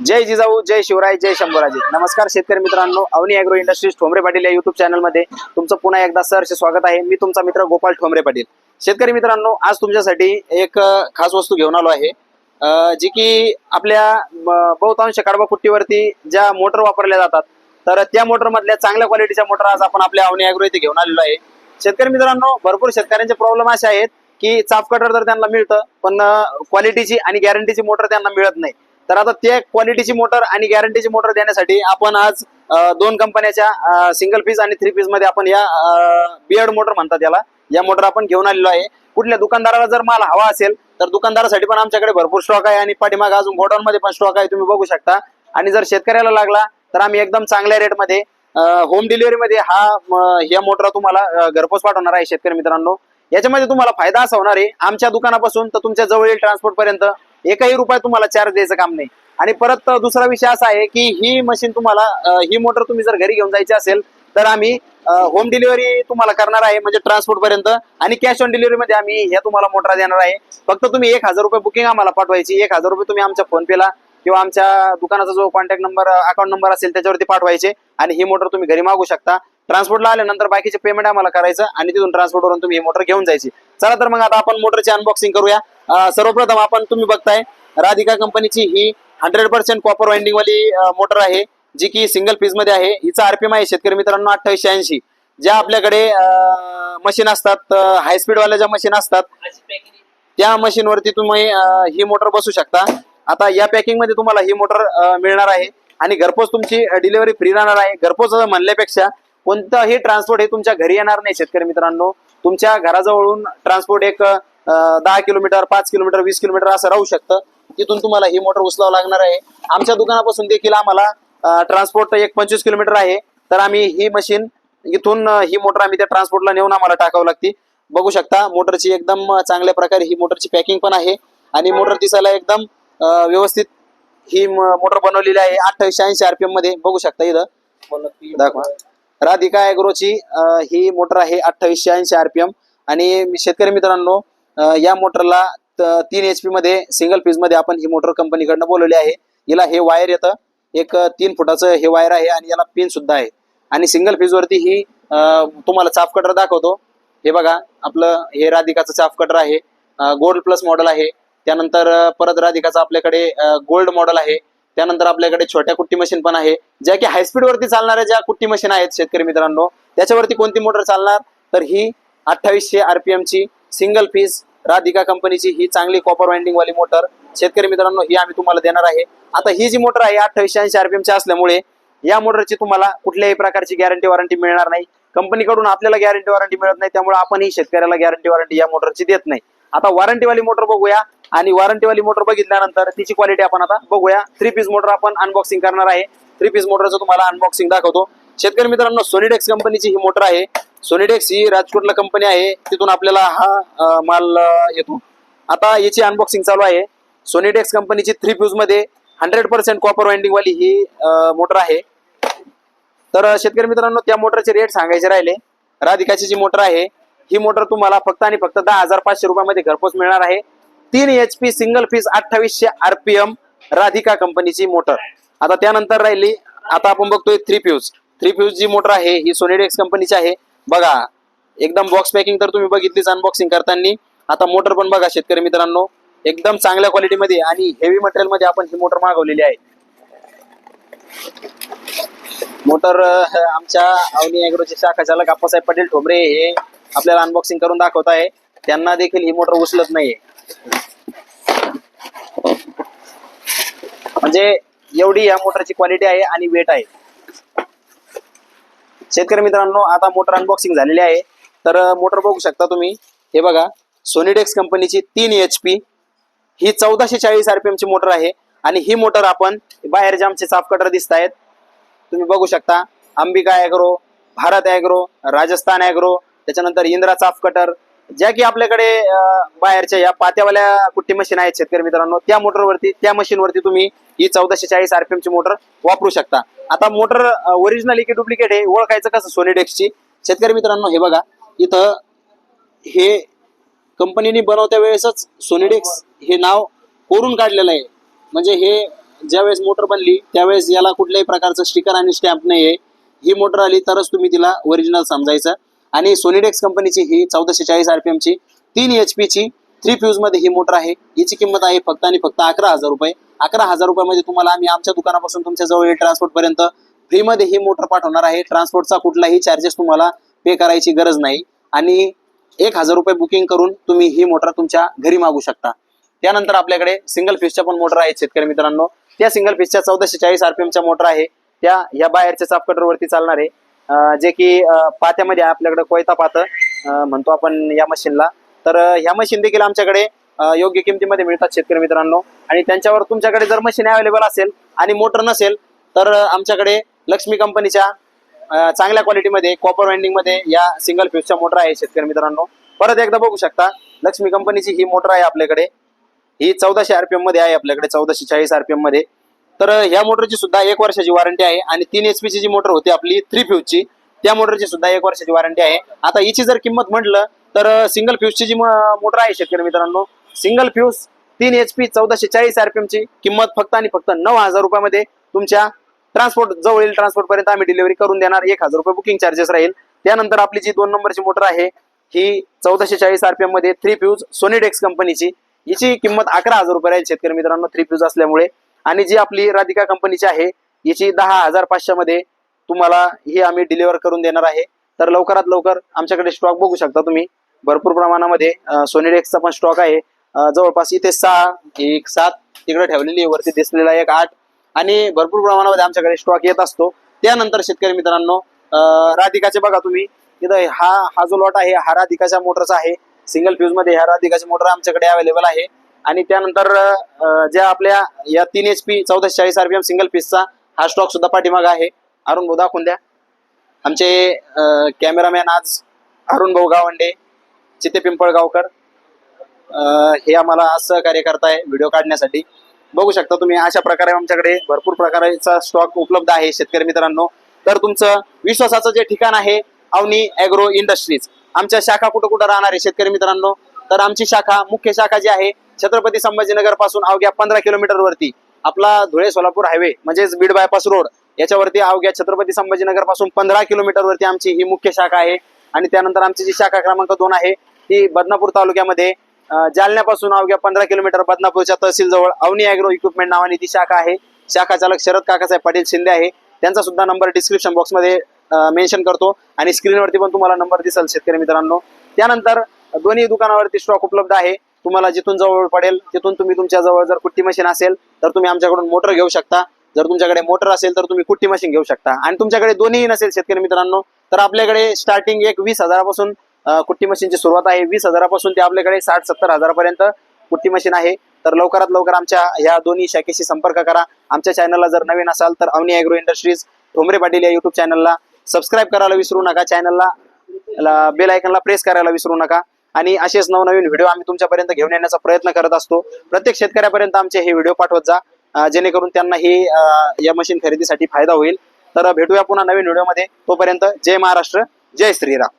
जय जिजाऊ जय शिवराय जय शंभूराजे. नमस्कार शेतकरी मित्रांनो अवनी अॅग्रो इंडस्ट्रीज ठोंबरे पाटील या युट्यूब चॅनलमध्ये तुमचं पुन्हा एकदा सहर्ष स्वागत आहे. मी तुमचा मित्र गोपाल ठोंबरे पाटील. शेतकरी मित्रांनो आज तुमच्यासाठी एक खास वस्तू घेऊन आलो आहे. जी की आपल्या बहुतांश कडबा कुट्टीवरती ज्या मोटर वापरल्या जातात तर त्या मोटर मधल्या चांगल्या क्वालिटीच्या मोटर आज आपण आपल्या अवनी अॅग्रो इथे घेऊन आलेलो आहे. शेतकरी मित्रांनो भरपूर शेतकऱ्यांचे प्रॉब्लेम असे आहेत की चाप कटर तर त्यांना मिळतं पण क्वालिटीची आणि गॅरंटीची मोटर त्यांना मिळत नाही. तर आता त्या क्वालिटीची मोटर आणि गॅरंटीची मोटर देण्यासाठी आपण आज दोन कंपन्याच्या सिंगल पीस आणि थ्री पीसमध्ये आपण या बियर्ड मोटर म्हणतात याला. या मोटर आपण घेऊन आलेलो आहे. कुठल्या दुकानदाराला जर माल हवा असेल तर दुकानदारासाठी पण आमच्याकडे भरपूर स्टॉक आहे आणि पाठीमागे अजून गोडाऊन मध्ये पण स्टॉक आहे तुम्ही बघू शकता. आणि जर शेतकऱ्याला लागला तर आम्ही एकदम चांगल्या रेटमध्ये होम डिलिव्हरी मध्ये हा या मोटर तुम्हाला घरपोच पाठवणार आहे शेतकरी मित्रांनो. याच्यामध्ये तुम्हाला फायदा असा होणार आहे आमच्या दुकानापासून तर तुमच्या जवळील ट्रान्सपोर्ट पर्यंत एकही रुपया तुम्हाला चार्ज द्यायचं काम नाही. आणि परत दुसरा विषय असा आहे की ही मशीन तुम्हाला ही मोटर तुम्ही जर घरी घेऊन जायची असेल तर आम्ही होम डिलिव्हरी तुम्हाला करणार आहे म्हणजे ट्रान्सपोर्ट पर्यंत. आणि कॅश ऑन डिलिव्हरी मध्ये आम्ही ह्या तुम्हाला मोटर देणार आहे. फक्त तुम्ही एक हजार रुपये बुकिंग आम्हाला पाठवायची. एक हजार रुपये तुम्ही आमच्या फोन पेला किंवा आमच्या दुकानाचा जो कॉन्टॅक्ट नंबर अकाउंट नंबर असेल त्याच्यावरती पाठवायचे. आणि ही मोटर तुम्ही घरी मागू शकता. ट्रान्सपोर्टला आल्यानंतर बाकीचे पेमेंट आम्हाला करायचं आणि तिथून ट्रान्सपोर्ट वरून तुम्ही ही मोटर घेऊन जायची. चला तर मग आता आपण मोटरची अनबॉक्सिंग करूया. सर्वप्रथम आपण तुम्ही बघताय राधिका कंपनीची ही हंड्रेड पर्सेंट कॉपर वाइंडिंग वाली मोटर आहे जी की सिंगल पीसमध्ये आहे. हिचा आरपीएम आहे शेतकरी मित्रांनो अठ्ठावीसशे ऐंशी. ज्या आपल्याकडे मशीन असतात हाय स्पीड वाल्या ज्या मशीन असतात त्या मशीनवरती तुम्ही ही मोटर बसू शकता. आता या पॅकिंगमध्ये तुम्हाला ही मोटर मिळणार आहे. आणि घरपोच तुमची डिलिव्हरी फ्री राहणार आहे. घरपोच म्हणल्यापेक्षा कोणतंही ट्रान्सपोर्ट हे तुमच्या घरी येणार नाही शेतकरी मित्रांनो. तुमच्या घराजवळून ट्रान्सपोर्ट एक दहा किलोमीटर पाच किलोमीटर वीस किलोमीटर असं राहू शकतं. तिथून तुम्हाला ही मोटर उचलावं लागणार आहे. आमच्या दुकानापासून देखील आम्हाला ट्रान्सपोर्ट एक पंचवीस किलोमीटर आहे. तर आम्ही ही मशीन इथून ही मोटर आम्ही त्या ट्रान्सपोर्टला नेऊन आम्हाला टाकावं लागते. बघू शकता मोटरची एकदम चांगल्या प्रकारे ही मोटरची पॅकिंग पण आहे. आणि मोटर दिसायला एकदम व्यवस्थित ही मोटर बनवलेली आहे. अठ्ठावीसशे ऐंशी आरपीएममध्ये. बघू शकता इथं. दाखवा. राधिका अॅग्रोची ही मोटर आहे अठ्ठावीसशे ऐंशी आरपीएम आणि शेतकरी मित्रांनो या मोटरला तीन एच पी मध्ये सिंगल पीसमध्ये आपण ही मोटर कंपनीकडनं बोलवली आहे. हिला हे वायर येतं. एक तीन फुटाचं हे वायर आहे आणि याला पिन सुद्धा आहे. आणि सिंगल पीस वरती ही तुम्हाला चाफ कटर दाखवतो. हे बघा आपलं हे राधिकाचं चाफ कटर आहे. गोल्ड प्लस मॉडेल आहे. त्यानंतर परत राधिकाचं आपल्याकडे गोल्ड मॉडेल आहे. त्यानंतर आपल्याकडे छोट्या कुट्टी मशीन पण आहे. ज्या की हायस्पीड वरती चालणाऱ्या ज्या कुट्टी मशीन आहेत शेतकरी मित्रांनो त्याच्यावरती कोणती मोटर चालणार? तर ही अठ्ठावीसशे आरपीएम ची सिंगल पीस राधिका कंपनीची ही चांगली कॉपर वाइंडिंग वाली मोटर शेतकरी मित्रांनो ही आम्ही तुम्हाला देणार आहे. आता ही जी मोटर आहे अठ्ठावीसशे ऐंशी आरपीएम ची असल्यामुळे या मोटरची तुम्हाला कुठल्याही प्रकारची गॅरंटी वॉरंटी मिळणार नाही. कंपनीकडून आपल्याला गॅरंटी वॉरंटी मिळत नाही त्यामुळे आपणही शेतकऱ्याला गॅरंटी वॉरंटी या मोटरची देत नाही. आता वॉरंटी वाली मोटर बघूया. आणि वॉरंटी वाली मोटर बघितल्यानंतर तिची क्वालिटी आपण आता बघूया. थ्री पीस मोटर आपण अनबॉक्सिंग करणार आहे. थ्री पीस मोटरचं तुम्हाला अनबॉक्सिंग दाखवतो. शेतकरी मित्रांनो सोनिडेक्स कंपनीची ही मोटर आहे. सोनिडेक्स ही राजकोटला कंपनी आहे. तिथून आपल्याला हा माल येतो. आता याची अनबॉक्सिंग चालू आहे. सोनिडेक्स कंपनीची थ्री फ्यूजमध्ये हंड्रेड पर्सेंट कॉपर वाइंडिंग वाली ही मोटर आहे. तर शेतकरी मित्रांनो त्या मोटरचे रेट सांगायचे राहिले. राधिकाची जी मोटर आहे ही मोटर तुम्हाला फक्त आणि फक्त दहा हजार पाचशे रुपयामध्ये घरपोच मिळणार आहे. तीन एच पी सिंगल फीज अठ्ठावीसशे आरपीएम राधिका कंपनीची मोटर आता त्यानंतर राहिली आता आपण बघतोय थ्री फ्यूज थ्री फ्यूज जी मोटर आहे ही सोनिडेक्स कंपनीची आहे. बघा एकदम बॉक्स पॅकिंग तर तुम्ही बघितलीच अनबॉक्सिंग करताना. आता मोटर पण बघा शेतकरी मित्रांनो एकदम चांगल्या क्वालिटीमध्ये आणि हेवी मटेरियलमध्ये आपण ही मोटर मागवलेली आहे. मोटर आमच्या अवनी अॅग्रोचे शाखा चालक आप्पासाहेब पटेल ठोंबरे हे आपल्याला अनबॉक्सिंग करून दाखवत आहे. त्यांना देखील ही मोटर उचलत नाहीये. म्हणजे एवढी या मोटरची क्वालिटी आहे आणि वेट आहे. शेतकरी मित्रांनो आता मोटर अनबॉक्सिंग झालेली आहे. तर मोटर बघू शकता तुम्ही. हे बघा सोनिडेक्स कंपनीची तीन एच पी ही चौदाशे चाळीस आरपीएमची मोटर आहे. आणि ही मोटर आपण बाहेर जे आमचे चाप कटर दिसत आहेत. तुम्ही बघू शकता Ambika agro Bharat agro Rajasthan agro त्याच्यानंतर इंद्रा साफ कटर ज्या की आपल्याकडे बाहेरच्या या पात्यावाल्या कुट्टी मशीन आहेत शेतकरी मित्रांनो त्या मोटरवरती त्या मशीनवरती तुम्ही ही चौदाशे चाळीस आरपीएमची मोटर वापरू शकता. आता मोटर ओरिजिनल की डुप्लिकेट आहे. ओळखायचं कसं सोनिडेक्सची शेतकरी मित्रांनो हे बघा. इथं हे कंपनीने बनवत्या वेळेसच सोनिडेक्स हे नाव कोरून काढलेलं आहे. म्हणजे हे ज्यावेळेस मोटर बनली त्यावेळेस याला कुठल्याही प्रकारचं स्टिकर आणि स्टॅम्प नाही आहे ही मोटर आली तरच तुम्ही तिला ओरिजिनल समजायचं. आणि सोनिडेक्स कंपनीची ही चौदाशे चाळीस आरपीएमची तीन एच ची थ्री फ्यूजमध्ये ही मोटर आहे. हिची किंमत आहे फक्त आणि फक्त अकरा हजार रुपये. अकरा हजार रुपयामध्ये तुम्हाला आम्ही आमच्या दुकानापासून तुमच्या जवळ ट्रान्सपोर्ट पर्यंत. फ्रीमध्ये ही मोटर पाठवणार आहे. ट्रान्सपोर्टचा कुठलाही चार्जेस तुम्हाला पे करायची गरज नाही. आणि एक हजार रुपये बुकिंग करून तुम्ही ही मोटर तुमच्या घरी मागू शकता. त्यानंतर आपल्याकडे सिंगल फिशच्या पण मोटर आहेत शेतकरी मित्रांनो. त्या सिंगल फिशच्या चौदाशे चाळीस आरपीएमच्या मोटर आहे. त्या या बाहेरच्या चाप वरती चालणार आहे. जे की पात्यामध्ये आपल्याकडे कोयता पात म्हणतो आपण या मशीनला तर ह्या मशीन देखील आमच्याकडे योग्य किमतीमध्ये मिळतात शेतकरी मित्रांनो. आणि त्यांच्यावर तुमच्याकडे जर मशीन अवेलेबल असेल आणि मोटर नसेल तर आमच्याकडे लक्ष्मी कंपनीच्या चांगल्या क्वालिटीमध्ये कॉपर वाइंडिंगमध्ये या सिंगल फ्यूजच्या मोटर आहे शेतकरी मित्रांनो. परत एकदा बघू शकता लक्ष्मी कंपनीची ही मोटर आहे आपल्याकडे. ही चौदाशे आरपीएममध्ये आहे आपल्याकडे चौदाशे चाळीस आरपीएममध्ये. तर ह्या मोटरची सुद्धा एक वर्षाची वॉरंटी आहे आणि तीन एच ची जी मोटर होती आपली थ्री फ्यूजची त्या मोटरची सुद्धा एक वर्षाची वॉरंटी आहे. आता हिची जर किंमत म्हटलं तर सिंगल फ्यूजची जी मोटर आहे शेतकरी मित्रांनो सिंगल फ्यूज तीन एच पी चौदाशे चाळीस आरपीएमची किंमत फक्त आणि फक्त नऊ हजार रुपयामध्ये तुमच्या ट्रान्सपोर्ट जवळील ट्रान्सपोर्ट पर्यंत आम्ही डिलिव्हरी करून देणार. एक हजार रुपये बुकिंग चार्जेस राहील. त्यानंतर आपली जी दोन नंबरची मोटर आहे ही चौदाशे चाळीस आरपीएममध्ये थ्री फ्यूज सोनिडेक्स कंपनीची हिची किंमत अकरा हजार रुपये राहील शेतकरी मित्रांनो थ्री फ्यूज असल्यामुळे. आणि जी आपली राधिका कंपनीची आहे याची दहा हजार पाचशे मध्ये तुम्हाला ही आम्ही डिलिव्हर करून देणार आहे. तर लवकरात लवकर आमच्याकडे स्टॉक बघू शकता तुम्ही. भरपूर प्रमाणामध्ये सोनिडेक्सचा पण स्टॉक आहे. जवळपास इथे सहा एक सात तिकडे ठेवलेली वरती दिसलेला एक आठ. आणि भरपूर प्रमाणामध्ये आमच्याकडे स्टॉक येत असतो. त्यानंतर शेतकरी मित्रांनो राधिकाचे बघा तुम्ही. इथं हा हा जो लॉट आहे हा राधिकाच्या मोटरचा आहे. सिंगल फ्यूजमध्ये ह्या राधिकाची मोटर आमच्याकडे अवेलेबल आहे. आणि त्यानंतर ज्या आपल्या या तीन एच पी चौदाशे चाळीस आरपीएम सिंगल पीसचा हा स्टॉक सुद्धा पाठीमाग आहे. अरुण भाऊ दाखवून द्या. आमचे कॅमेरामॅन आज अरुण भाऊ गावंडे चिते पिंपळगावकर. हे आम्हाला असं सहकार्य करताय व्हिडिओ काढण्यासाठी. बघू शकता तुम्ही अशा प्रकारे आमच्याकडे भरपूर प्रकारचा स्टॉक उपलब्ध आहे शेतकरी मित्रांनो. तर तुमचं विश्वासाचं जे ठिकाण आहे अवनी ॲग्रो इंडस्ट्रीज. आमच्या शाखा कुठं कुठं राहणार आहे शेतकरी मित्रांनो? तर आमची शाखा मुख्य शाखा जी आहे छत्रपती संभाजीनगरपासून अवघ्या पंधरा किलोमीटर वरती आपला धुळे सोलापूर हायवे म्हणजेच बीड बायपास रोड याच्यावरती अवघ्या छत्रपती संभाजीनगरपासून पंधरा किलोमीटर वरती आमची ही मुख्य शाखा आहे. आणि त्यानंतर आमची जी शाखा क्रमांक दोन आहे ती बदनापूर तालुक्यामध्ये जालन्यापासून अवघ्या पंधरा किलोमीटर बदनापूरच्या तहसील जवळ अवनी अॅग्रो इक्विपमेंट नावाने ती शाखा आहे. शाखा चालक शरद काकासाहेब पाटील शिंदे आहे. त्यांचा सुद्धा नंबर डिस्क्रिप्शन बॉक्समध्ये मेन्शन करतो. आणि स्क्रीनवरती पण तुम्हाला नंबर दिसेल शेतकरी मित्रांनो. त्यानंतर दोन्ही दुकानावरती स्टॉक उपलब्ध आहे. तुम्हाला जिथून जवळ पडेल तिथून तुम्ही तुमच्या जवळ जर कुट्टी मशीन असेल तर तुम्ही आमच्याकडून मोटर घेऊ शकता. जर तुमच्याकडे मोटर असेल तर तुम्ही कुट्टी मशीन घेऊ शकता. आणि तुमच्याकडे दोन्ही नसेल शेतकरी मित्रांनो तर आपल्याकडे स्टार्टिंग एक वीस हजारापासून कुट्टी मशीनची सुरुवात आहे. वीस हजारापासून ते आपल्याकडे साठ सत्तर हजारापर्यंत कुट्टी मशीन आहे. तर लवकरात लवकर आमच्या ह्या दोन्ही शाखेशी संपर्क करा. आमच्या चॅनलला जर नवीन असाल तर अवनी अॅग्रो इंडस्ट्रीज ठोंबरे पाटील या युट्यूब चॅनलला सबस्क्राईब करायला विसरू नका. चॅनलला बेल आयकनला प्रेस करायला विसरू नका. आणि असेच नवनवीन व्हिडिओ आम्ही तुमच्यापर्यंत घेऊन येण्याचा प्रयत्न करत असतो. प्रत्येक शेतकऱ्यापर्यंत आमचे हे व्हिडिओ पाठवत जा. जेणेकरून त्यांना ही या मशीन खरेदीसाठी फायदा होईल. तर भेटूया पुन्हा नवीन व्हिडिओमध्ये तोपर्यंत जय महाराष्ट्र जय श्रीराम.